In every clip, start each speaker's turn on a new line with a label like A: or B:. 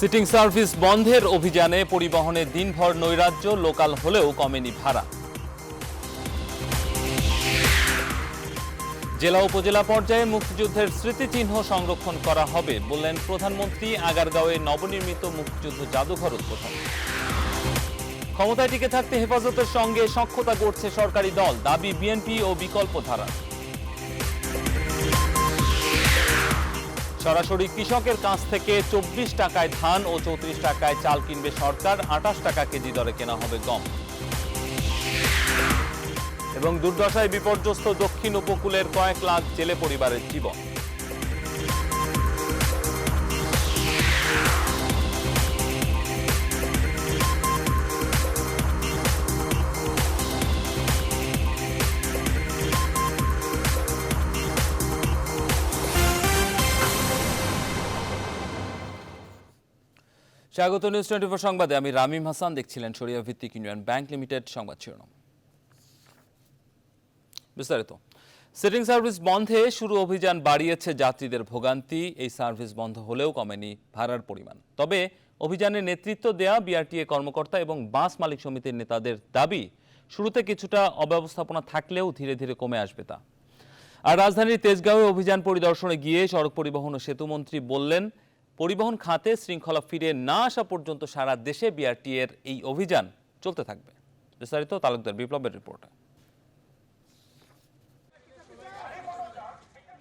A: Sitting service বন্ধের অভিযানে পরিবহনে দিনভর নৈরাজ্য, লোকাল হলেও কমেনি ভাড়া। জেলা উপজেলা পর্যায়ে মুক্তিযুদ্ধের স্মৃতিচিহ্ন সংরক্ষণ করা হবে বললেন প্রধানমন্ত্রী আগারগাঁওয়ে নবনির্মিত মুক্তিযুদ্ধ জাদুঘর উদ্বোধন। ক্ষমতায় টিকে থাকতে হেফাজতের সঙ্গে সক্ষতা করছে সরকারি দল, দাবি বিএনপি ও বিকল্প ধারা সরাসরি কৃষকের কাছ থেকে চব্বিশ টাকায় ধান ও চৌত্রিশ টাকায় চাল কিনবে সরকার। আঠাশ টাকা কেজি দরে কেনা হবে গম। এবং দুর্দশায় বিপর্যস্ত দক্ষিণ উপকূলের কয়েক লাখ জেলে পরিবারের জীবন। স্বাগত নিউজ টোয়েন্টি ফোর সংবাদে। আমি রামিম হাসান, দেখছিলেন সরিয়া ভিত্তিক ইউনিয়ন ব্যাংক লিমিটেড সংবাদ শিরোনাম। বিস্তারিত। সিটিং সার্ভিস বন্ধে শুরু অভিযান বাড়িয়েছে যাত্রীদের ভোগান্তি। এই সার্ভিস বন্ধ হলেও কমেনি ভাড়ার পরিমাণ। তবে অভিযানে নেতৃত্ব দেয়া বিআরটিএ কর্মকর্তা এবং বাস মালিক সমিতির নেতাদের দাবি, শুরুতে কিছুটা অব্যবস্থাপনা থাকলেও ধীরে ধীরে কমে আসবে তা। আর রাজধানীর তেজগাঁওয়ে অভিযান পরিদর্শনে গিয়ে সড়ক পরিবহন ও সেতুমন্ত্রী বললেন পরিবহন খাতে শৃঙ্খলা ফিরে না আসা পর্যন্ত সারা দেশে বিআরটি এর এই অভিযান চলতে থাকবে। বিস্তারিত তালুকদার বিপ্লবের রিপোর্টে।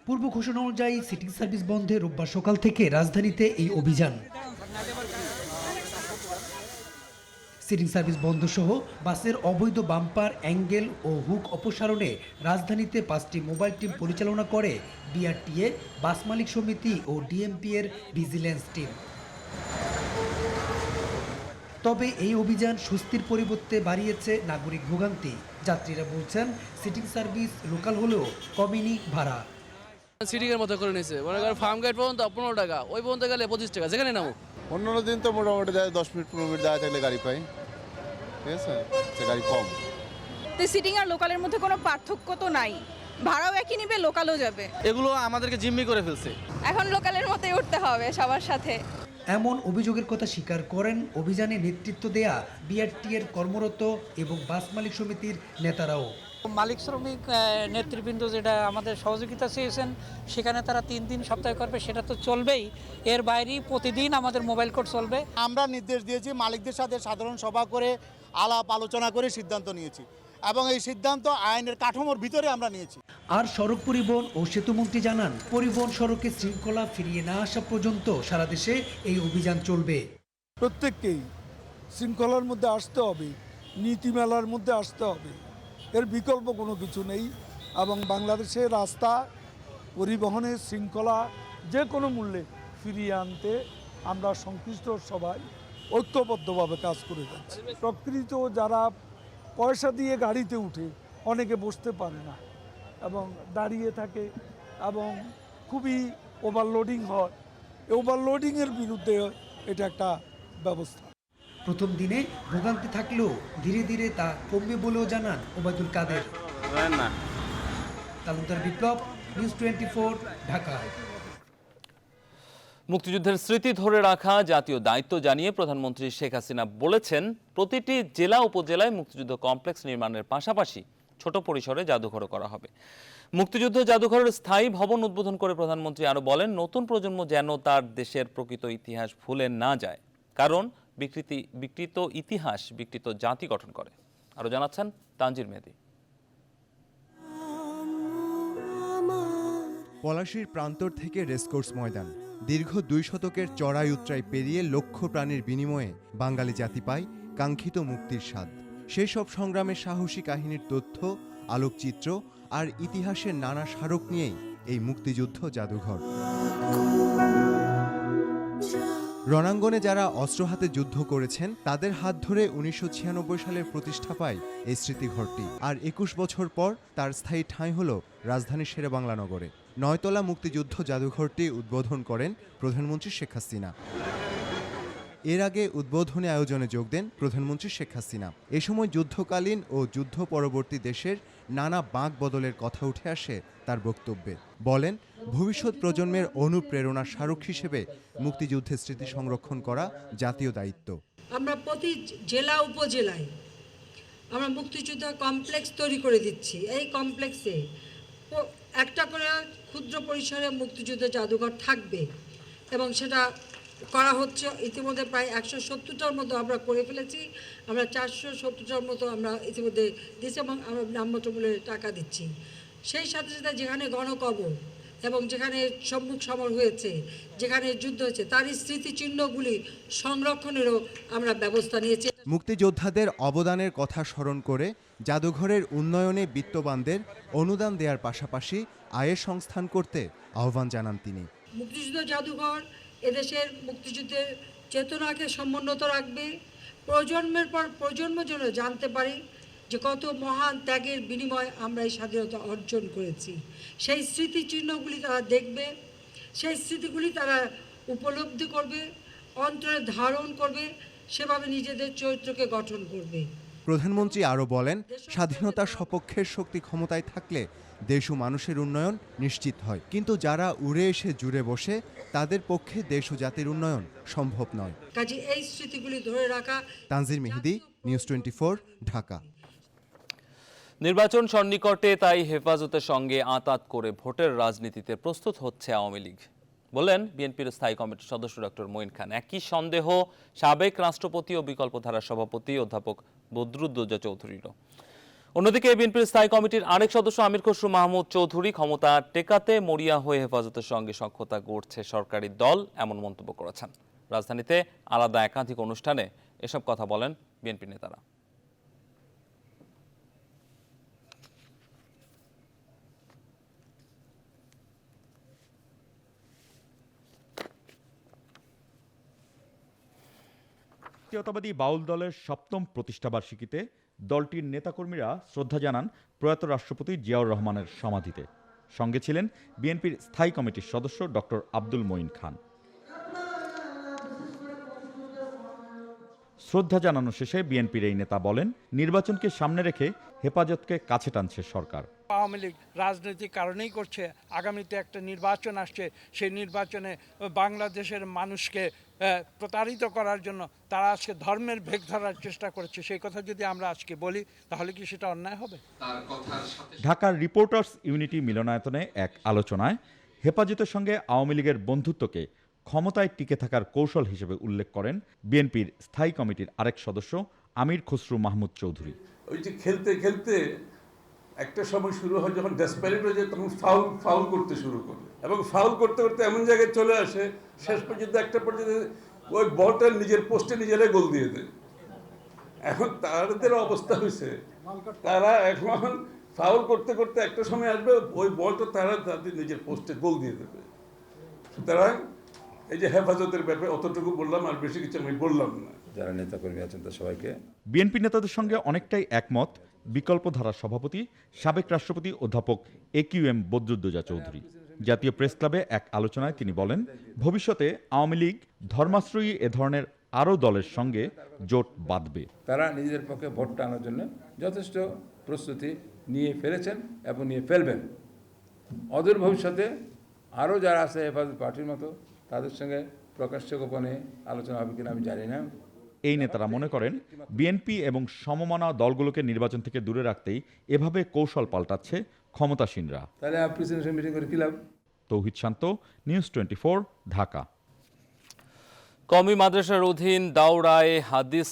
B: পূর্ব ঘোষণা অনুযায়ী সিটিং সার্ভিস বন্ধে রোববার সকাল থেকে রাজধানীতে এই অভিযান। সিটিং সার্ভিস বন্ধ সহ বাসের অবৈধ বাম্পার অ্যাঙ্গেল ও হুক অপসারণে রাজধানীতে পাঁচটি মোবাইল টিম পরিচালনা করে বিআরটিএ বাস মালিক সমিতি ও ডিএমপি এর ভিজিল্যান্স টিম। তবে এই অভিযান সুস্থির পরিবর্তে বাড়িয়েছে নাগরিক ভোগান্তি। যাত্রীরা বলছেন সিটিং সার্ভিস লোকাল হলেও কমেনি ভাড়া।
C: সিটিংয়ের মতো করে নিয়েছে মনে করেন ফার্ম গাইড পর্যন্ত পনেরো টাকা ওই পর্যন্ত গেলে পঁচিশ টাকা যেখানে নামো
D: অন্যান্য দিন তো মোটামুটি যায় দশ মিনিট পনেরো মিনিট দাঁড়িয়ে থাকলে গাড়ি পাই। ঠিক আছে? সে গাড়ি কম।
E: তো সিটিং আর লোকালের মধ্যে কোনো পার্থক্য তো নাই। ভাড়াও একই নিবে লোকালও যাবে।
C: এগুলো আমাদেরকে জিম্মি করে ফেলছে।
E: এখন লোকালের মতোই উঠতে হবে সবার সাথে।
B: এমন অভিযোগের কথা স্বীকার করেন অভিযানে নেতৃত্ব দেয়া বিআরটি এর কর্মরত এবং বাস মালিক সমিতির নেতারাও।
F: মালিক শ্রমিক আহ, নেতৃবৃন্দ যেটা আমাদের সহযোগিতা চেয়েছেন সেখানে তারা তিন দিন সপ্তাহে করবে সেটা তো চলবেই। এর বাইরেই প্রতিদিন আমাদের মোবাইল কোড চলবে।
G: আমরা নির্দেশ দিয়েছি মালিকদের সাথে সাধারণ সভা করে আলাপ আলোচনা করে সিদ্ধান্ত নিয়েছি এবং এই সিদ্ধান্ত আইনের কাঠামোর ভিতরে আমরা নিয়েছি।
B: আর সড়ক পরিবহন ও সেতুমন্ত্রী জানান পরিবহন সড়কে শৃঙ্খলা ফিরিয়ে না আসা পর্যন্ত সারা দেশে এই অভিযান চলবে।
H: প্রত্যেককেই শৃঙ্খলার মধ্যে আসতে হবে নীতিমেলার মধ্যে আসতে হবে। এর বিকল্প কোনো কিছু নেই এবং বাংলাদেশের রাস্তা পরিবহনের শৃঙ্খলা যে কোনো মূল্যে ফিরিয়ে আনতে আমরা সংশ্লিষ্ট সবাই ঐক্যবদ্ধভাবে কাজ করে যাচ্ছি। প্রকৃত যারা পয়সা দিয়ে গাড়িতে উঠে অনেকে বসতে পারে না এবং দাঁড়িয়ে থাকে এবং খুবই ওভারলোডিং হয়। ওভারলোডিংয়ের বিরুদ্ধে এটা একটা ব্যবস্থা।
B: প্রথম দিনে ভোগান্তি থাকলেও ধীরে ধীরে তা কমবে বলেও জানান Obaidul Quader. Talukdar Biplob news twenty four Dhaka
A: মুক্তিযুদ্ধের স্মৃতি ধরে রাখা জাতীয় দায়িত্ব জানিয়ে প্রধানমন্ত্রী শেখ হাসিনা বলেছেন, প্রতিটি জেলা উপজেলায় মুক্তিযুদ্ধ কমপ্লেক্স নির্মাণের পাশাপাশি ছোট পরিসরে জাদুঘরও করা হবে। মুক্তিযুদ্ধ জাদুঘরের স্থায়ী ভবন উদ্বোধন করে প্রধানমন্ত্রী আরও বলেন, নতুন প্রজন্ম যেন তার দেশের প্রকৃত ইতিহাস ভুলে না যায়, কারণ বিকৃতি বিকৃত ইতিহাস বিকৃত জাতি গঠন করে। আরও জানাচ্ছেন তানজির মেহেদি।
I: পলাশীর প্রান্তর থেকে রেসকোর্স ময়দান। দীর্ঘ দুই শতকের চড়াই উত্রাই পেরিয়ে লক্ষ প্রাণীর বিনিময়ে বাঙালি জাতি পায় কাঙ্ক্ষিত মুক্তির স্বাদ। সেই সব সংগ্রামের সাহসী কাহিনীর তথ্য, আলোকচিত্র আর ইতিহাসের নানা স্মারক নিয়েই এই মুক্তিযুদ্ধ জাদুঘর। রণাঙ্গনে যারা অস্ত্র হাতে যুদ্ধ করেছেন, তাদের হাত ধরে উনিশশো সালের প্রতিষ্ঠা পায় এই স্মৃতিঘরটি। আর একুশ বছর পর তার স্থায়ী ঠাঁই হল রাজধানীর শেরেবাংলা নগরে। নয়তলা মুক্তিযুদ্ধ জাদুঘরটি উদ্বোধন করেন প্রধানমন্ত্রী শেখ হাসিনা। এর আগে উদ্বোধনী আয়োজনে যোগ দেন প্রধানমন্ত্রী শেখ হাসিনা। এ সময় যুদ্ধকালীন ও যুদ্ধ পরবর্তী দেশের নানা বাঁক বদলের কথা উঠে আসে তার বক্তব্যে। বলেন, ভবিষ্যৎ প্রজন্মের অনুপ্রেরণা স্মারক হিসেবে মুক্তিযুদ্ধের স্মৃতি সংরক্ষণ করা জাতীয় দায়িত্ব।
J: আমরা প্রতি জেলা উপজেলায় আমরা মুক্তিযোদ্ধা কমপ্লেক্স তৈরি করে দিচ্ছি। এই কমপ্লেক্সে একটা করে ক্ষুদ্র পরিসরে মুক্তিযুদ্ধ জাদুঘর থাকবে এবং সেটা করা হচ্ছে, ইতিমধ্যে প্রায় একশো সত্তরটার মতো আমরা করে ফেলেছি। আমরা চারশো সত্তরটার মতো আমরা ইতিমধ্যে দিচ্ছি এবং আমরা নামমাত্র মূল্যে টাকা দিচ্ছি। সেই সাথে সাথে যেখানে গণকবর এবং যেখানে সম্মুখ সমর হয়েছে যেখানে যুদ্ধ হয়েছে তারই স্মৃতিচিহ্নগুলি সংরক্ষণেরও আমরা ব্যবস্থা নিয়েছি।
I: মুক্তিযোদ্ধাদের অবদানের কথা স্মরণ করে জাদুঘরের উন্নয়নে বিত্তবানদের অনুদান দেওয়ার পাশাপাশি আয়ের সংস্থান করতে আহ্বান জানান তিনি।
J: মুক্তিযুদ্ধ জাদুঘর এদেশের মুক্তিযুদ্ধের চেতনাকে সমুন্নত রাখবে। প্রজন্মের পর প্রজন্ম যেন জানতে পারি যে কত মহান ত্যাগের বিনিময়ে আমরা এই স্বাধীনতা অর্জন করেছি। সেই স্মৃতিচিহ্নগুলি তারা দেখবে সেই স্মৃতিগুলি তারা উপলব্ধি করবে অন্তরে ধারণ করবে সেভাবে নিজেদের চরিত্রকে গঠন করবে।
I: প্রধানমন্ত্রী আরও বলেন স্বাধীনতার সপক্ষের শক্তি ক্ষমতায় থাকলে দেশ ও মানুষের উন্নয়ন নিশ্চিত হয়। কিন্তু যারা উড়ে এসে জুড়ে বসে তাদের পক্ষে দেশ ও জাতির উন্নয়ন সম্ভব নয়।
J: কাজে এই স্মৃতিগুলি ধরে রাখা
I: Tangier Mehedi news twenty Dhaka.
A: নির্বাচন সন্নিকটে তাই হেফাজতের সঙ্গে আঁতাত করে ভোটের রাজনীতিতে প্রস্তুত হচ্ছে আওয়ামী লীগ। বললেন বিএনপির স্থায়ী কমিটির সদস্য ডক্টর মঈন খান। একই সন্দেহ সাবেক রাষ্ট্রপতি ও বিকল্পধারা সভাপতি অধ্যাপক বদরুদ্দোজা চৌধুরীরও। অন্যদিকে বিএনপির স্থায়ী কমিটির আরেক সদস্য আমির খসরু মাহমুদ চৌধুরী ক্ষমতা টেকাতে মরিয়া হয়ে হেফাজতের সঙ্গে সক্ষতা গড়ছে সরকারি দল, এমন মন্তব্য করেছেন। রাজধানীতে আলাদা একাধিক অনুষ্ঠানে এসব কথা বলেন বিএনপি নেতারা।
K: জাতীয়তাবাদী বাউল দলের সপ্তম প্রতিষ্ঠাবার্ষিকীতে দলটির নেতাকর্মীরা শ্রদ্ধা জানান প্রয়াত রাষ্ট্রপতি জিয়াউর রহমানের সমাধিতে। সঙ্গে ছিলেন বিএনপির স্থায়ী কমিটির সদস্য ডক্টর আব্দুল মঈন খান। শ্রদ্ধা জানানো শেষে বিএনপির এই নেতা বলেন, নির্বাচনকে সামনে রেখে হেফাজতকে কাছে টানছে সরকার।
F: আওয়ামী লীগ রাজনৈতিক কারণেই করছে। আগামীতে একটা নির্বাচন আসছে। সেই নির্বাচনে বাংলাদেশের মানুষকে আহ, প্রতারিত করার জন্য তারা আজকে ধর্মের ভেগ ধরার চেষ্টা করেছে। সেই কথা যদি আমরা আজকে বলি তাহলে কি সেটা অন্যায় হবে?
K: ঢাকার রিপোর্টার্স ইউনিটি মিলনায়তনে এক আলোচনায় হেফাজতের সঙ্গে আওয়ামী লীগের বন্ধুত্বকে ক্ষমতায় টিকে থাকার কৌশল হিসেবে উল্লেখ করেন বিএনপির স্থায়ী কমিটির আরেক সদস্য আমির খসরু মাহমুদ চৌধুরী।
L: ওই যে খেলতে খেলতে একটা সময় শুরু হয় যখন ডেসপারেট হয়ে যায় তখন ফাউল ফাউল করতে শুরু করে। এবং ফাউল করতে করতে এমন জায়গায় চলে আসে শেষ পর্যন্ত একটা পর্যন্ত ওই বলটা নিজের পোস্টে নিজেরাই গোল দিয়ে দেয়। এখন তাদের অবস্থা হয়েছে তারা এখন ফাউল করতে করতে একটা সময় আসবে ওই বলটা তারা তাদের নিজের পোস্টে গোল দিয়ে দেবে। সুতরাং এই যে হেফাজতের ব্যাপারে অতটুকু বললাম আর বেশি কিছু আমি বললাম না।
M: যারা নেতাকর্মী আছেন তার সবাইকে।
K: বিএনপি নেতাদের সঙ্গে অনেকটাই একমত। বিকল্পধারার সভাপতি, সাবেক রাষ্ট্রপতি অধ্যাপক A Q M Badruddoza Chowdhury. জাতীয় প্রেস ক্লাবে এক আলোচনায় তিনি বলেন, ভবিষ্যতে আওয়ামী লীগ ধর্মাশ্রয়ী এ ধরনের আরও দলের সঙ্গে জোট বাঁধবে।
M: তারা নিজেদের পক্ষে ভোট আনার জন্য যথেষ্ট প্রস্তুতি নিয়ে ফেলেছেন এবং নিয়ে ফেলবেন। অদূর ভবিষ্যতে আরও যারা আছে হেফাজত পার্টির মতো, তাদের সঙ্গে প্রকাশ্য গোপনে আলোচনা হবে কিনা আমি জানি না।
K: এই নেতারা মনে করেন বিএনপি এবং সমমনা দলগুলোকে নির্বাচন থেকে দূরে রাখতেই এভাবে কৌশল পাল্টাচ্ছে ক্ষমতাসীনরা। Tauhid Shanto news twenty Dhaka.
A: কমি মাদ্রাসার অধীন দাওড়ায় হাদিস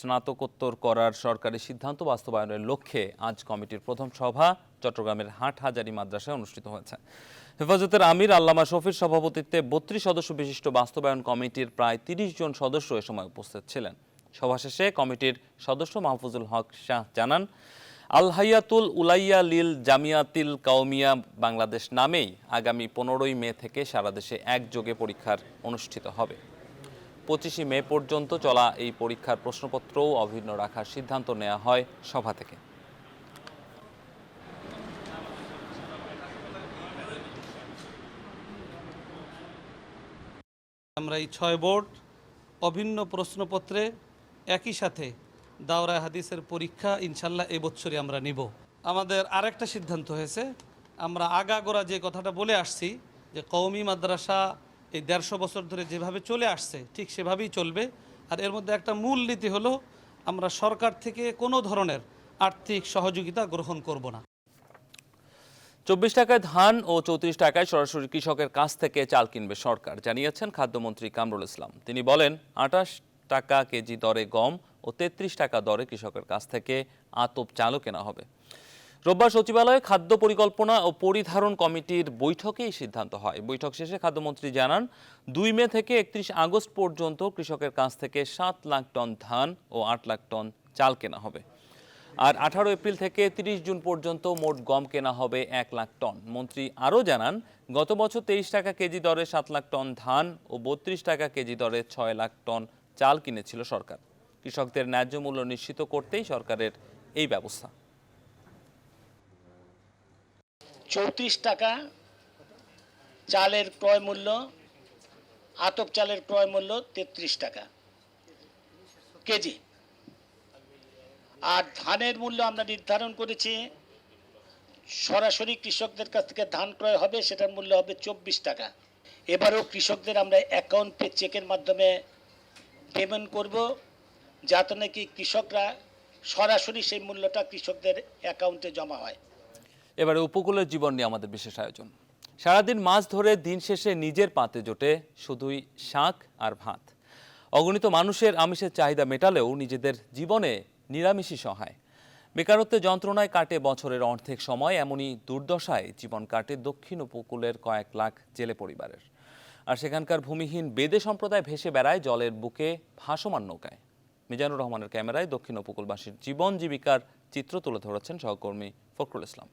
A: স্নাতকোত্তর করার সরকারি সিদ্ধান্ত বাস্তবায়নের লক্ষ্যে আজ কমিটির প্রথম সভা চট্টগ্রামের হাটহাজারী মাদ্রাসায় অনুষ্ঠিত হয়েছে। হেফাজতের আমির আল্লামা শফির সভাপতিত্বে বত্রিশ সদস্য বিশিষ্ট বাস্তবায়ন কমিটির প্রায় তিরিশ জন সদস্য এ সময় উপস্থিত ছিলেন। সভা শেষে কমিটির সদস্য মাহফুজুল হক শাহ জানান আল হাইয়াতুল উলাইয়া লিল জামিয়াতিল কাউমিয়া বাংলাদেশ নামেই আগামী পনেরোই মে থেকে সারা দেশে একযোগে পরীক্ষার অনুষ্ঠিত হবে। পঁচিশে মে পর্যন্ত চলা এই পরীক্ষার প্রশ্নপত্রও অভিন্ন রাখার সিদ্ধান্ত নেওয়া হয় সভা থেকে।
C: আমরা এই ছয় বোর্ড অভিন্ন প্রশ্নপত্রে একই সাথে দাওরা হাদিসের পরীক্ষা ইনশাল্লাহ এবছরই আমরা নিব। আমাদের আরেকটা সিদ্ধান্ত হয়েছে, আমরা আগাগোড়া যে কথাটা বলে আসছি যে কওমি মাদ্রাসা এই দেড়শো বছর ধরে যেভাবে চলে আসছে, ঠিক সেভাবেই চলবে। আর এর মধ্যে একটা মূল নীতি হলো, আমরা সরকার থেকে কোনো ধরনের আর্থিক সহযোগিতা গ্রহণ করব না।
A: চব্বিশ টাকায় ধান ও চৌত্রিশ টাকায় সরাসরি কৃষকের কাছ থেকে চাল কিনবে সরকার, জানিয়েছেন খাদ্যমন্ত্রী কামরুল ইসলাম। তিনি বলেন আটাশ টাকা কেজি দরে গম ও তেত্রিশ টাকা দরে কৃষকের কাছ থেকে আতপ চালও কেনা হবে। রোববার সচিবালয়ে খাদ্য পরিকল্পনা ও পরিধারণ কমিটির বৈঠকে এই সিদ্ধান্ত হয়। বৈঠক শেষে খাদ্যমন্ত্রী জানান, দুই মে থেকে একত্রিশ আগস্ট পর্যন্ত কৃষকের কাছ থেকে সাত লাখ টন ধান ও আট লাখ টন চাল কেনা হবে। আর আঠারো এপ্রিল থেকে তিরিশ জুন পর্যন্ত মোট গম কেনা হবে এক লাখ টন। মন্ত্রী আরও জানান, গত বছর তেইশ টাকা কেজি দরে সাত লাখ টন ধান ও বত্রিশ টাকা কেজি দরে ছয় লাখ টন চাল কিনেছিল সরকার। কৃষকদের ন্যায্য মূল্য নিশ্চিত করতেই সরকারের এই ব্যবস্থা।
N: চৌত্রিশ টাকা চালের ক্রয় মূল্য, আতপ চালের ক্রয় মূল্য তেত্রিশ টাকা কেজি। আর ধানের মূল্য আমরা নির্ধারণ করেছি, সরাসরি কৃষকদের কাছ থেকে ধান ক্রয় হবে, সেটার মূল্য হবে চব্বিশ টাকা। এবারেও কৃষকদের আমরা অ্যাকাউন্ট চেকের মাধ্যমে পেমেন্ট করব, যাতে নাকি কৃষকরা সরাসরি সেই মূল্যটা কৃষকদের অ্যাকাউন্টে জমা হয়।
A: এবারে উপকূলের জীবন নিয়ে আমাদের বিশেষ আয়োজন। সারাদিন মাছ ধরে দিন শেষে নিজের পাতে জোটে শুধুই শাক আর ভাত। অগণিত মানুষের আমিষের চাহিদা মেটালেও নিজেদের জীবনে নিরামিষই সহায়। বেকারত্বের যন্ত্রণায় কাটে বছরের অর্ধেক সময়, এমনই দুর্দশায় জীবন কাটে দক্ষিণ উপকূলের কয়েক লাখ জেলে পরিবারের। আর সেখানকার ভূমিহীন বেদে সম্প্রদায় ভেসে বেড়ায় জলের বুকে ভাসমান নৌকায়। মিজানুর রহমানের ক্যামেরায় দক্ষিণ উপকূলবাসীর জীবন জীবিকার চিত্র তুলে ধরেছেন সহকর্মী ফখরুল ইসলাম।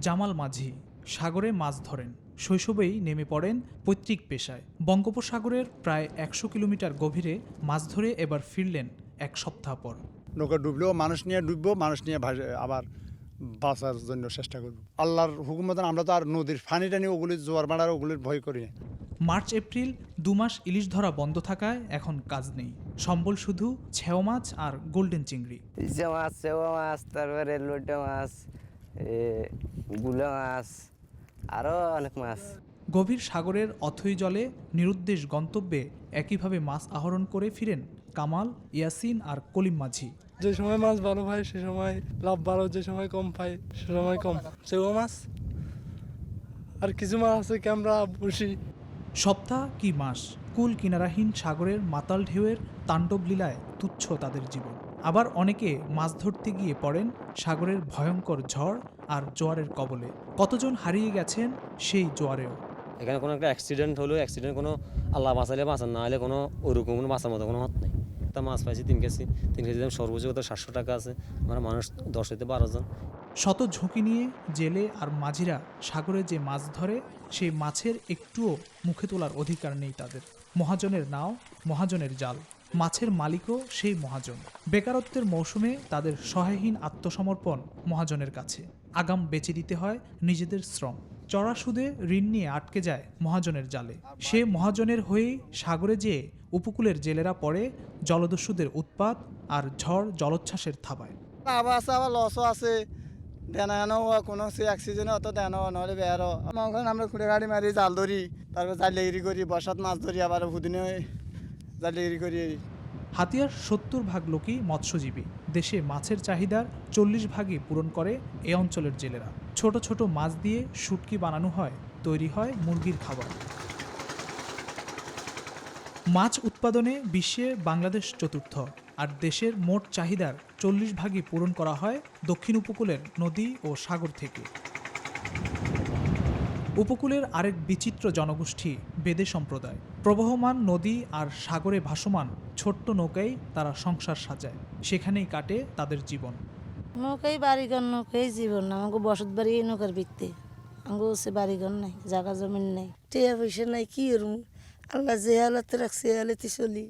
O: জামাল মাঝি, সাগরে মাছ ধরেন। শৈশবেই নেমে পড়েন পৈতৃক পেশায়। বঙ্গোপসাগরের প্রায় একশো কিলোমিটার গভীরে মাছ ধরে এবার ফিরলেন এক সপ্তাহ পর।
G: নৌকা ডুবলেও মানুষ নিয়ে ডুববো মানুষ নিয়ে ভাসে- আবার বাঁচার জন্য চেষ্টা করব। আল্লাহর হুকুম মতন আমরা তো আর নদীর ফানি টানি ওগুলি জোয়ার মারার ওগুলির ভয় করি না।
O: মার্চ এপ্রিল দু মাস ইলিশ ধরা বন্ধ থাকায় এখন কাজ নেই। সম্বল শুধু ছেও মাছ আর গোল্ডেন চিংড়ি।
P: মাছ সেওয়া মাছ তারপরে লোটে মাছ এ, গুলো মাছ আরও অনেক মাছ।
O: গভীর সাগরের অথই জলে নিরুদ্দেশ গন্তব্যে একইভাবে মাছ আহরণ করে ফিরেন কামাল ইয়াসিন আর কলিম মাঝি।
C: যে সময় মাছ ভালো পাই সে সময় লাভ ভালো যে সময় কম পায় সে সময় কম। সেও মাছ? আর কিছু মাছ আছে কি আমরা বসি
O: সপ্তাহ কি মাস? কুল কিনারাহীন সাগরের মাতাল ঢেউয়ের তাণ্ডব লীলায় তুচ্ছ তাদের জীবন। আবার অনেকে মাছ ধরতে গিয়ে পড়েন সাগরের ভয়ঙ্কর ঝড় আর জোয়ারের কবলে। কতজন হারিয়ে গেছেন সেই জোয়ারেও?
P: এখানে কোনো একটা অ্যাক্সিডেন্ট হলো অ্যাক্সিডেন্ট কোনো আল্লাহ বাঁচালে বাঁচান না হলে কোনো ওরকম কোনো বাঁচার মতো কোনো হাত নেই। তা মাছ পাইছি তিন কেজি তিন কেজি দাম সর্বোচ্চ কত? সাতশো টাকা আছে। আমরা মানুষ দশ হইতে বারো জন।
O: শত ঝুঁকি নিয়ে জেলে আর মাঝিরা সাগরে যে মাছ ধরে সেই মাছের একটুও মুখে তোলার অধিকার নেই তাদের। মহাজনের নাও মহাজনের জাল। মাছের মালিকও সেই মহাজন। বেকারত্বের মৌসুমে তাদের সহায়হীন আত্মসমর্পণ মহাজনের কাছে। আগাম বেচে দিতে হয় নিজেদের শ্রম। চড়া সুদে ঋণ নিয়ে আটকে যায় মহাজনের জালে। সে মহাজনের হয়েই সাগরে যেয়ে উপকূলের জেলেরা পড়ে জলদস্যুদের উৎপাত আর ঝড় জলোচ্ছ্বাসের থাবায়।
G: আবার আছে, আবার লসও আছে। দেনানো কোনো সে অ্যাক্সিডেন্ট অত দেনো নহলে বেয়ারও। আমরা খুঁড়ে গাড়ি মারি, জাল ধরি, তারপর জাল লেগিরি করি বর্ষাত মাছ ধরি, আবার হুদিনে জাল লেগিরি করি।
O: হাতিয়ার সত্তর ভাগ লোকই মৎস্যজীবী। দেশে মাছের চাহিদার চল্লিশ ভাগই পূরণ করে এ অঞ্চলের জেলেরা। ছোট ছোট মাছ দিয়ে শুটকি বানানো হয়, তৈরি হয় মুরগির খাবার। মাছ উৎপাদনে বিশ্বে বাংলাদেশ চতুর্থ, আর দেশের মোট চাহিদার চল্লিশ ভাগই পূরণ করা হয় দক্ষিণ উপকূলের নদী ও সাগর থেকে। উপকূলের আরেক বিচিত্র জনগোষ্ঠী বেদে সম্প্রদায়। প্রবহমান নদী আর সাগরে ভাসমান ছোট্ট নৌকায় তারা সংসার সাজায়। সেখানেই কাটে তাদের জীবন।
J: নৌকাই বাড়িঘর নৌকাই জীবন। আমাকে বসত বাড়ি এই নৌকার বিকতে আমাকে সে বাড়িঘর নাই জায়গা জমিন নাই। টিয়া পয়সা নাই কি করুম আল্লাহ যে হালাতে রাখছে হালাতে চলি।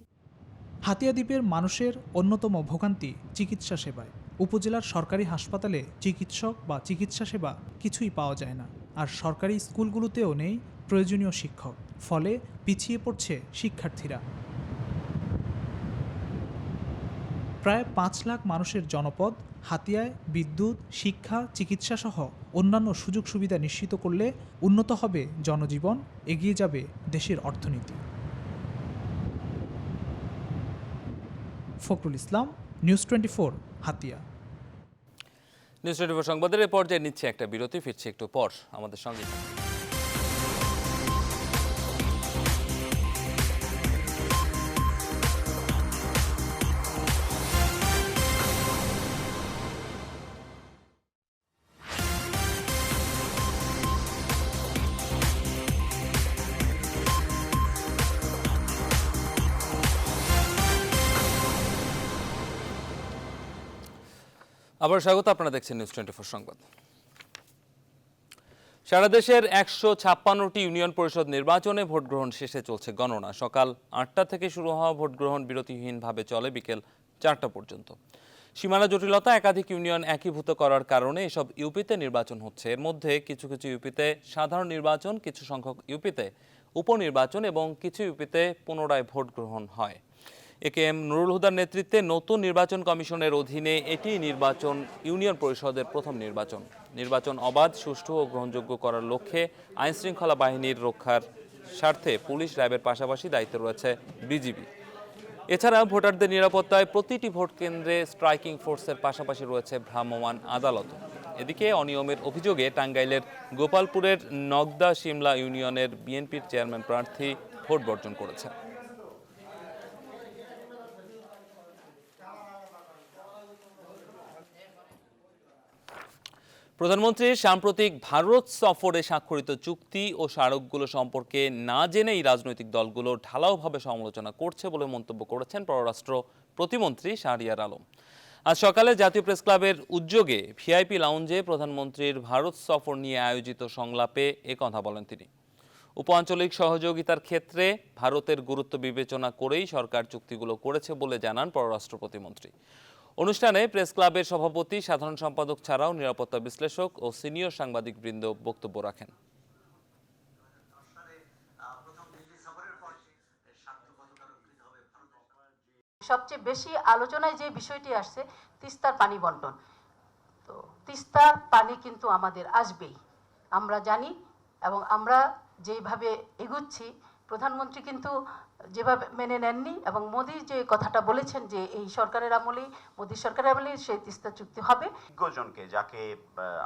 O: হাতিয়া দ্বীপের মানুষের অন্যতম ভোগান্তি চিকিৎসা সেবায়। উপজেলার সরকারি হাসপাতালে চিকিৎসক বা চিকিৎসা সেবা কিছুই পাওয়া যায় না। আর সরকারি স্কুলগুলোতেও নেই প্রয়োজনীয় শিক্ষক, ফলে পিছিয়ে পড়ছে শিক্ষার্থীরা। প্রায় পাঁচ লাখ মানুষের জনপদ, হাতিয়ায়, বিদ্যুৎ, শিক্ষা চিকিৎসা সহ অন্যান্য সুযোগ সুবিধা নিশ্চিত করলে উন্নত হবে জনজীবন, এগিয়ে যাবে দেশের অর্থনীতি। Fakhrul Islam, news twenty four, Hatiya.
A: News twenty four সংবাদের পর্যায়ে নিচ্ছে একটা বিরতি, ফিরছে একটু পর আমাদের সঙ্গে। আবার স্বাগত, আপনারা দেখছেন নিউজ টোয়েন্টি ফোর সংবাদ। সারা দেশের একশো ছাপ্পান্নটি ইউনিয়ন পরিষদ নির্বাচনে ভোট গ্রহণ শেষে চলছে গণনা। সকাল আটটা থেকে শুরু হওয়া ভোট গ্রহণ বিরতিহীনভাবে চলে বিকেল চারটা পর্যন্ত। সীমানা জটিলতা একাধিক ইউনিয়ন একীভূত করার কারণে এসব ইউপিতে নির্বাচন হচ্ছে। এর মধ্যে কিছু কিছু ইউপিতে সাধারণ নির্বাচন, কিছু সংখ্যক ইউপিতে উপনির্বাচন এবং কিছু ইউপিতে পুনরায় ভোট গ্রহণ হয়। এ কে এম নুরুল হুদার নেতৃত্বে নতুন নির্বাচন কমিশনের অধীনে এটি নির্বাচন ইউনিয়ন পরিষদের প্রথম নির্বাচন। নির্বাচন অবাধ, সুষ্ঠু ও গ্রহণযোগ্য করার লক্ষ্যে আইনশৃঙ্খলা বাহিনীর রক্ষার স্বার্থে পুলিশ র্যাবের পাশাপাশি দায়িত্ব রয়েছে বিজিবি। এছাড়া ভোটারদের নিরাপত্তায় প্রতিটি ভোট কেন্দ্রে স্ট্রাইকিং ফোর্সের পাশাপাশি রয়েছে ভ্রাম্যমাণ আদালত। এদিকে অনিয়মের অভিযোগে টাঙ্গাইলের গোপালপুরের নগদা সিমলা ইউনিয়নের বিএনপির চেয়ারম্যান প্রার্থী ভোট বর্জন করেছেন প্রধানমন্ত্রীর সাম্প্রতিক ভারত সফরে স্বাক্ষরিত চুক্তি ও স্মারকগুলো সম্পর্কে না জেনেই রাজনৈতিক দলগুলো ঢালাওভাবে সমালোচনা করছে বলে মন্তব্য করেছেন পররাষ্ট্র প্রতিমন্ত্রী শাহরিয়ার আলম। আজ সকালে জাতীয় প্রেস ক্লাবের উদ্যোগে ভিআইপি লাউঞ্জে প্রধানমন্ত্রীর ভারত সফর নিয়ে আয়োজিত সংলাপে এ কথা বলেন তিনি। উপ আঞ্চলিক সহযোগিতার ক্ষেত্রে ভারতের গুরুত্ব বিবেচনা করেই সরকার চুক্তিগুলো করেছে বলে জানান পররাষ্ট্র প্রতিমন্ত্রী। অনুষ্ঠানে প্রেস ক্লাবের সভাপতি, সাধারণ সম্পাদক ছাড়াও নিরাপত্তা বিশ্লেষক ও সিনিয়র সাংবাদিকবৃন্দ বক্তব্য রাখেন।
Q: সবচেয়ে বেশি আলোচনায় যে বিষয়টি আসছে, তিস্তার পানি বন্টন। তো তিস্তার পানি কিন্তু আমাদের আসবেই। আমরা জানি এবং আমরা যেইভাবে এগুচ্ছি, প্রধানমন্ত্রী কিন্তু যেভাবে মেনে নেননি এবং মোদি যে কথাটা বলেছেন যে এই সরকারের আমলেই, মোদি সরকারের আমলেই সেই তিস্তা চুক্তি হবে।
R: বিজ্ঞজনকে যাকে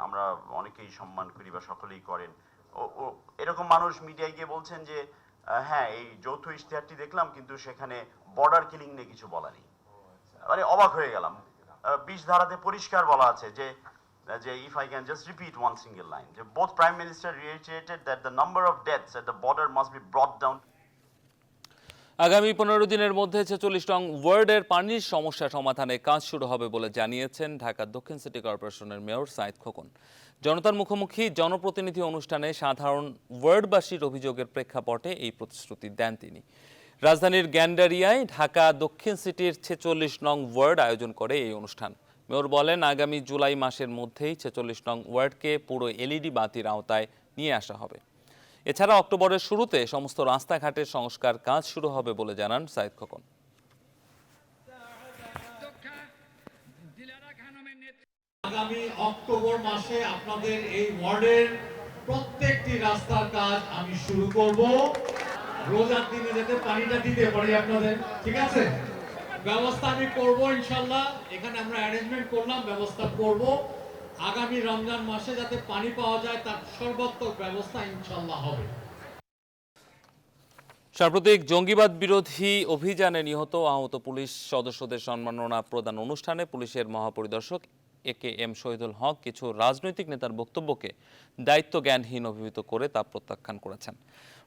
R: আমরা অনেকেই সম্মান করি বা সকলেই করেন, ও এরকম মানুষ মিডিয়ায় গিয়ে বলছেন যে হ্যাঁ এই যৌথ ইশতেহারটি দেখলাম, কিন্তু সেখানে বর্ডার কিলিং নিয়ে কিছু বলা নেই। মানে অবাক হয়ে গেলাম। বিশ ধারাতে পরিষ্কার বলা আছে যে যে if I can just repeat one single line যে both prime minister reiterated that the number of deaths at the border must be brought down
A: আগামী পনেরো দিনের মধ্যে ছেচল্লিশ নং ওয়ার্ডের পানির সমস্যা সমাধানে কাজ শুরু হবে বলে জানিয়েছেন ঢাকা দক্ষিণ সিটি কর্পোরেশনের মেয়র সাইদ খোকন। জনতার মুখোমুখি জনপ্রতিনিধি অনুষ্ঠানে সাধারণ ওয়ার্ডবাসীর অভিযোগের প্রেক্ষাপটে এই প্রতিশ্রুতি দেন তিনি। রাজধানীর গ্যান্ডারিয়ায় ঢাকা দক্ষিণ সিটির ছেচল্লিশ নং ওয়ার্ড আয়োজন করে এই অনুষ্ঠান। মেয়র বলেন, আগামী জুলাই মাসের মধ্যেই ছেচল্লিশ নং ওয়ার্ডকে পুরো এলইডি বাতির আওতায় নিয়ে আসা হবে। এছাড়া অক্টোবরের শুরুতে সমস্ত রাস্তাঘাটের সংস্কার কাজ শুরু হবে বলে জানান সাইদ খোকন।
S: আগামী অক্টোবর মাসে আপনাদের এই ওয়ার্ডের প্রত্যেকটি রাস্তার কাজ আমি শুরু করব। রোজার দিনে যাতে পানিটা দিতে পারি আপনাদের, ঠিক আছে? ব্যবস্থা আমি করব ইনশাল্লাহ। এখানে আমরা অ্যারেঞ্জমেন্ট করলাম, ব্যবস্থা করব। আগামী রমজান মাসে যাতে পানি পাওয়া যায়, তার সর্বাত্মক ব্যবস্থা ইনশাল্লাহ হবে।
A: সাম্প্রতিক জঙ্গিবাদ বিরোধী অভিযানে নিহত আহত পুলিশ সদস্যদের সম্মাননা প্রদান অনুষ্ঠানে পুলিশের মহাপরিদর্শক এ কে এম শহীদুল হক কিছু রাজনৈতিক নেতার বক্তব্যকে দায়িত্ব জ্ঞানহীন অভিহিত করে তা প্রত্যাখ্যান করেছেন।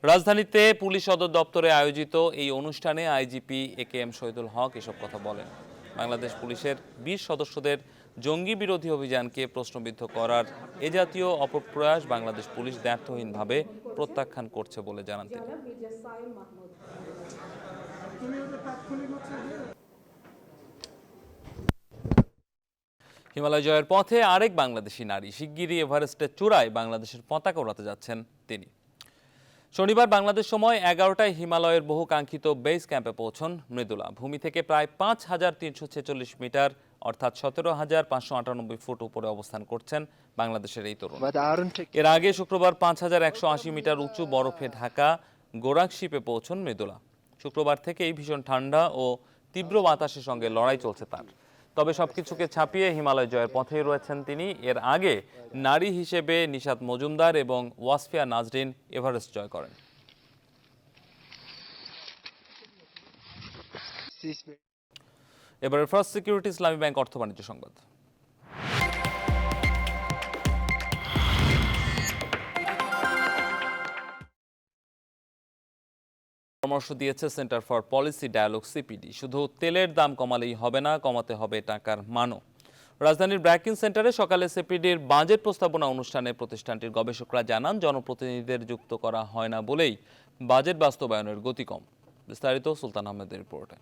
A: রাজধানীতে পুলিশ সদর দপ্তরে আয়োজিত এই অনুষ্ঠানে IGP A K M Shahidul Haque এসব কথা বলেন। বাংলাদেশ পুলিশের বিশ সদস্যদের জঙ্গি বিরোধী অভিযানকে প্রশ্নবিদ্ধ করার এ জাতীয় অপপ্রয়াস বাংলাদেশ পুলিশ ব্যর্থহীনভাবে প্রত্যাখ্যান করছে বলে জানান তিনি। হিমালয় জয়ের পথে আরেক বাংলাদেশি নারী, শিগগিরই এভারেস্টের চূড়ায় বাংলাদেশের পতাকা উড়াতে যাচ্ছেন তিনি। শনিবার বাংলাদেশ সময় এগারোটায় হিমালয়ের বহু কাঙ্ক্ষিত বেস ক্যাম্পে পৌঁছন মৃদুলা। ভূমি থেকে প্রায় পাঁচ হাজার তিনশো ছেচল্লিশ মিটার অর্থাৎ সতেরো হাজার পাঁচশো আটানব্বই ফুট উপরে অবস্থান করছেন বাংলাদেশের এই তরুণ। এর আগে শুক্রবার পাঁচ হাজার একশো আশি মিটার উঁচু বরফে ঢাকা গোরাকশিপে পৌঁছন মৃদুলা। শুক্রবার থেকেই ভীষণ ঠান্ডা ও তীব্র বাতাসের সঙ্গে লড়াই চলছে তার। তবে সবকিছুকে ছাপিয়ে হিমালয় জয়ের পথেই রয়েছেন তিনি। এর আগে নারী হিসেবে নিশাত মজুমদার এবং ওয়াসফিয়া নাজরিন এভারেস্ট জয় করেন। এবারে ফার্স্ট সিকিউরিটি ইসলামী ব্যাংক অর্থ বাণিজ্য সংবাদ। পরামর্শ দিয়েছে centre for policy dialogue CPD. শুধু তেলের দাম কমালেই হবে না, কমাতে হবে টাকার মানও। রাজধানীর ব্র্যাকিং সেন্টারে সকালে সিপিডির বাজেট প্রস্তাবনা অনুষ্ঠানে প্রতিষ্ঠানটির গবেষকরা জানান, জনপ্রতিনিধিদের যুক্ত করা হয় না বলেই বাজেট বাস্তবায়নের গতি কম। বিস্তারিত সুলতান আহমেদের রিপোর্টে।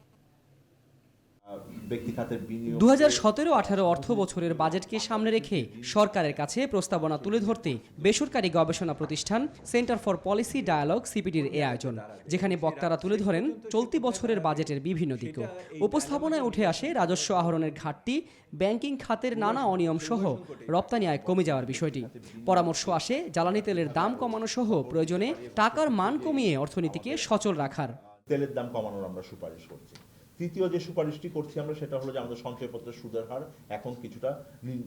T: দু হাজার সতেরো আঠারো অর্থ বছরের বাজেটকে সামনে রেখে সরকারের কাছে প্রস্তাবনা তুলে ধরতে বেসরকারি গবেষণা প্রতিষ্ঠান সেন্টার ফর পলিসি ডায়ালগ সিপিডির এ আয়োজন যেখানে বক্তারা তুলে ধরেন চলতি বছরের বাজেটের বিভিন্ন দিকও। উপস্থাপনায় উঠে আসে রাজস্ব আহরণের ঘাটতি ব্যাংকিং খাতের নানা অনিয়ম সহ রপ্তানি আয় কমে যাওয়ার বিষয়টি। পরামর্শ আসে জ্বালানি তেলের দাম কমানো সহ প্রয়োজনে টাকার মান কমিয়ে অর্থনীতিকে সচল রাখার।
U: তেলের দাম কমানোর আমরা সুপারিশ করছি। তৃতীয় যে সুপারিশটি করছি আমরা সেটা হলো যে আমাদের সঞ্চয়পত্রের সুদের হার এখন কিছুটা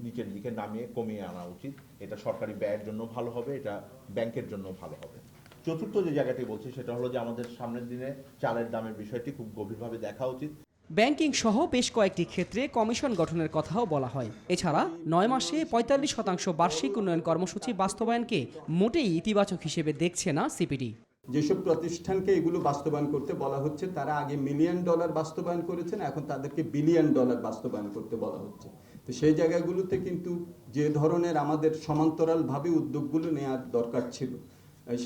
U: নিচের দিকে নামিয়ে কমিয়ে আনা উচিত। এটা সরকারি ব্যয়ের জন্য ভালো হবে, এটা ব্যাংকের জন্য ভালো হবে। চতুর্থ যে জায়গাটি বলছি সেটা হলো যে আমাদের সামনের দিনে চালের দামের বিষয়টি খুব গভীরভাবে দেখা উচিত।
T: ব্যাংকিং সহ বেশ কয়েকটি ক্ষেত্রে কমিশন গঠনের কথাও বলা হয়। এছাড়া নয় মাসে পঁয়তাল্লিশ শতাংশ বার্ষিক উন্নয়ন কর্মসূচি বাস্তবায়নকে মোটেই ইতিবাচক হিসেবে দেখছে না সিপিডি।
V: যেসব প্রতিষ্ঠানকে এগুলো বাস্তবায়ন করতে বলা হচ্ছে, তারা আগে মিলিয়ন ডলার বাস্তবায়ন করেছেন, এখন তাদেরকে বিলিয়ন ডলার বাস্তবায়ন করতে বলা হচ্ছে। তো সেই জায়গাগুলোতে কিন্তু যে ধরনের আমাদের সমান্তরালভাবে উদ্যোগগুলো নেওয়ার দরকার ছিল,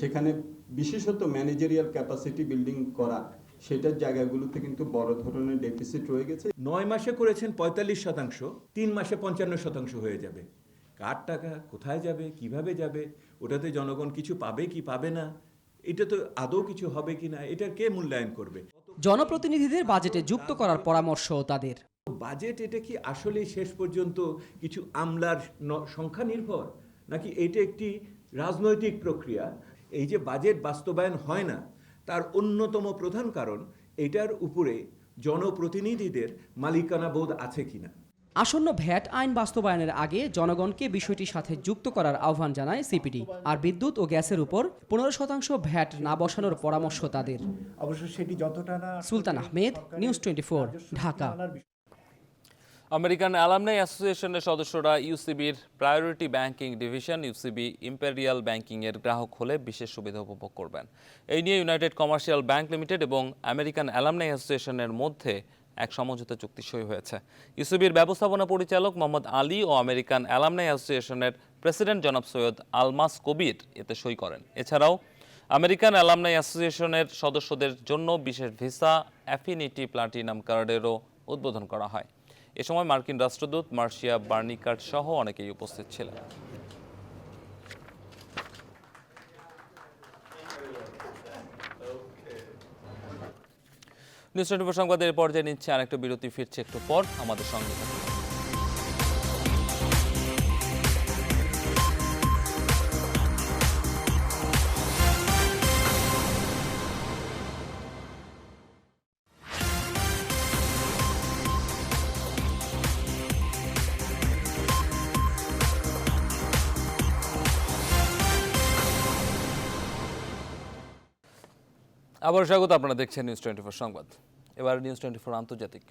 V: সেখানে বিশেষত ম্যানেজেরিয়াল ক্যাপাসিটি বিল্ডিং করা, সেটার জায়গাগুলোতে কিন্তু বড় ধরনের ডেফিসিট রয়ে গেছে।
W: নয় মাসে করেছেন পঁয়তাল্লিশ শতাংশ, তিন মাসে পঞ্চান্ন শতাংশ হয়ে যাবে। কার টাকা কোথায় যাবে, কীভাবে যাবে, ওটাতে জনগণ কিছু পাবে কি পাবে না এটা তো আদৌ কিছু হবে কি না এটার কে মূল্যায়ন করবে?
T: জনপ্রতিনিধিদের বাজেটে যুক্ত করার পরামর্শ তাদের।
W: বাজেট এটা কি আসলে শেষ পর্যন্ত কিছু আমলার সংখ্যা নির্ভর? নাকি এটা একটি রাজনৈতিক প্রক্রিয়া? এই যে বাজেট বাস্তবায়ন হয় না তার অন্যতম প্রধান কারণ এটার উপরে জনপ্রতিনিধিদের মালিকানা বোধ আছে কিনা?
T: আসন্ন ভ্যাট আইন বাস্তবায়নের আগে জনগণকে বিষয়টির সাথে যুক্ত করার আহ্বান জানায় সিপিডি। আর বিদ্যুৎ ও গ্যাসের উপর পনেরো শতাংশ ভ্যাট না বসানোর পরামর্শ তাদের।
X: অবশ্য সেটি যতটা না
T: Sultan Ahmed news twenty Dhaka.
A: American alumni অ্যাসোসিয়েশনের সদস্যরা ইউসিবির priority banking division UCB imperial ব্যাংকিংয়ের গ্রাহক হলে বিশেষ সুবিধা উপভোগ করবেন। এই নিয়ে ইউনাইটেড কমার্শিয়াল ব্যাংক লিমিটেড এবং আমেরিকান অ্যালামনাই অ্যাসোসিয়েশনের মধ্যে এক সমঝোতা চুক্তি সই হয়েছে। ইউসিবির ব্যবস্থাপনা পরিচালক মোহাম্মদ আলী ও আমেরিকান অ্যালামনাই অ্যাসোসিয়েশনের প্রেসিডেন্ট জনাব সৈয়দ আলমাস কবির এতে সই করেন। এছাড়াও আমেরিকান অ্যালামনাই অ্যাসোসিয়েশনের সদস্যদের জন্য বিশেষ ভিসা, অ্যাফিনিটি প্লাটিনাম কার্ডেরও উদ্বোধন করা হয়। এ সময় মার্কিন রাষ্ট্রদূত মার্শিয়া বার্নিকার্ড সহ অনেকেই উপস্থিত ছিলেন। নিউজ টোয়েন্টি সংবাদের পর্যায়ে নিচ্ছে আরেকটা বিরতি ফিরছে একটু পর আমাদের সঙ্গে থাকুন। আবার স্বাগত, আপনারা দেখছেন নিউজ টোয়েন্টি ফোর সংবাদ। এবার নিউজ টোয়েন্টি ফোর আন্তর্জাতিক।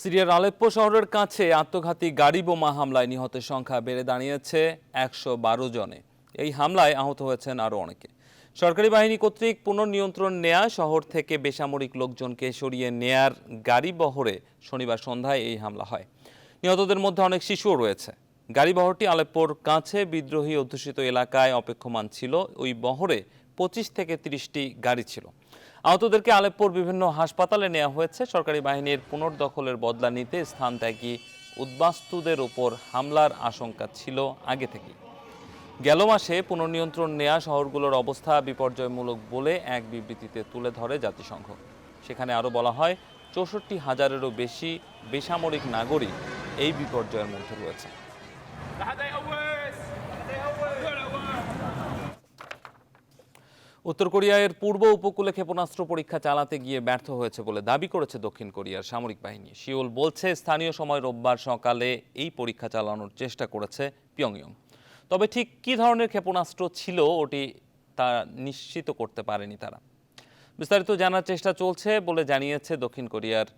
A: সিরিয়ার আলেপ্পো শহরের কাছে আত্মঘাতী গাড়ি বোমা হামলায় নিহতের সংখ্যা বেড়ে দাঁড়িয়েছে একশো বারো জনে। এই হামলায় আহত হয়েছেন আরও অনেকে। সরকারি বাহিনী কর্তৃক পুনর্নিয়ন্ত্রণ নেয়া, শহর থেকে বেসামরিক লোকজনকে সরিয়ে নেয়ার গাড়ি বহরে শনিবার সন্ধ্যায় এই হামলা হয়। নিহতদের মধ্যে অনেক শিশুও রয়েছে। গাড়িবহরটি আলেপ্পোর কাছে বিদ্রোহী অধ্যুষিত এলাকায় অপেক্ষমান ছিল। ওই বহরে পঁচিশ থেকে তিরিশটি গাড়ি ছিল। আহতদেরকে আলেপ্পোর বিভিন্ন হাসপাতালে নেওয়া হয়েছে। সরকারি বাহিনীর পুনর্দখলের বদলা নিতে স্থান ত্যাগী উদ্বাস্তুদের ওপর হামলার আশঙ্কা ছিল আগে থেকেই। গেল মাসে পুনর্নিয়ন্ত্রণ নেয়া শহরগুলোর অবস্থা বিপর্যয়মূলক বলে এক বিবৃতিতে তুলে ধরে জাতিসংঘ। সেখানে আরও বলা হয়, চৌষট্টি হাজারেরও বেশি বেসামরিক নাগরিক এই বিপর্যয়ের মধ্যে রয়েছে। উত্তর কোরিয়ার পূর্ব উপকূলে ক্ষেপণাস্ত্র পরীক্ষা চালাতে গিয়ে ব্যর্থ হয়েছে বলে দাবি করেছে দক্ষিণ কোরিয়ার সামরিক বাহিনী। সিওল বলছে, স্থানীয় সময় রোববার সকালে এই পরীক্ষা চালানোর চেষ্টা করেছে পিয়ংইয়ং। তবে ঠিক কী ধরনের ক্ষেপণাস্ত্র ছিল ওটি তা নিশ্চিত করতে পারেনি তারা। বিস্তারিত জানার চেষ্টা চলছে বলে জানিয়েছে দক্ষিণ কোরিয়ার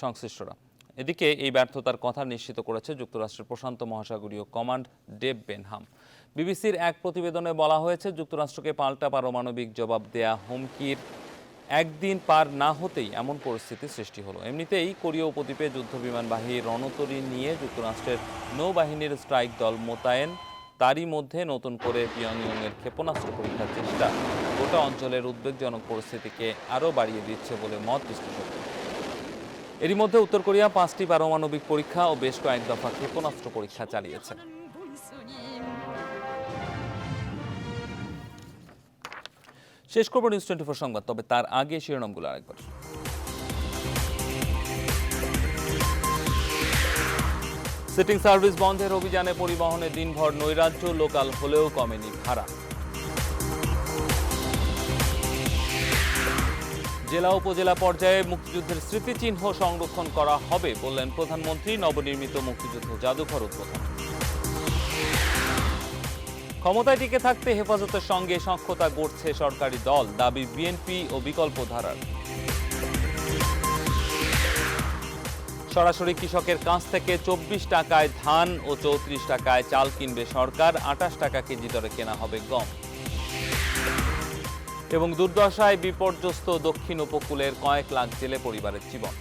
A: সংশ্লিষ্টরা। এদিকে এই ব্যর্থতার কথা নিশ্চিত করেছে যুক্তরাষ্ট্রের প্রশান্ত মহাসাগরীয় কমান্ড ডেভ বেনহাম। বিবিসির এক প্রতিবেদনে বলা হয়েছে, যুক্তরাষ্ট্রকে পাল্টা পারমাণবিক জবাব দেয়া হুমকির একদিন পার না হতেই এমন পরিস্থিতি সৃষ্টি হলো। এমনিতেই কোরীয় উপদ্বীপে যুদ্ধবিমানবাহী রণতরী নিয়ে যুক্তরাষ্ট্রের নৌবাহিনীর স্ট্রাইক দল মোতায়েন তারই মধ্যে নতুন করে পিয়ংইয়ংয়ের ক্ষেপণাস্ত্র পরীক্ষার চেষ্টা। গোটা অঞ্চলের উদ্বেগজনক পরিস্থিতিকে আরও বাড়িয়ে দিচ্ছে বলে মত বিশ্লেষকদের এরই মধ্যে উত্তর কোরিয়া পাঁচটি পারমাণবিক পরীক্ষা ও বেশ কয়েক দফা ক্ষেপণাস্ত্র পরীক্ষা চালিয়েছে। শেষ করব নিউজ টোয়েন্টি ফোর সংবাদ, তবে তার আগে শিরোনামগুলো আরেকবার। সিটিং সার্ভিস বন্ধের অভিযানে পরিবহনে দিনভর নৈরাজ্য, লোকাল হলেও কমেনি ভাড়া। জেলা উপজেলা পর্যায়ে মুক্তিযুদ্ধের স্মৃতিচিহ্ন সংরক্ষণ করা হবে বললেন প্রধানমন্ত্রী নবনির্মিত মুক্তিযুদ্ধ জাদুঘর উদ্বোধন। ক্ষমতায় টিকে থাকতে হেফাজতের সঙ্গে সক্ষতা গড়ছে সরকারি দল, দাবি বিএনপি ও বিকল্প ধারার সরাসরি কৃষকের কাছ থেকে চব্বিশ টাকায় ধান ও চৌত্রিশ টাকায় চাল কিনবে সরকার। আঠাশ টাকা কেজি দরে কেনা হবে গম। এবং দুর্দশায় বিপর্যস্ত দক্ষিণ উপকূলের কয়েক লাখ জেলে পরিবারের জীবন।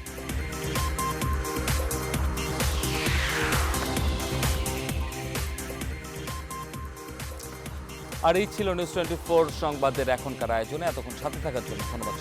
A: আর এই ছিল নিউজ টোয়েন্টি ফোর সংবাদের এখনকার আয়োজনে। এতক্ষণ সাথে থাকার জন্য ধন্যবাদ।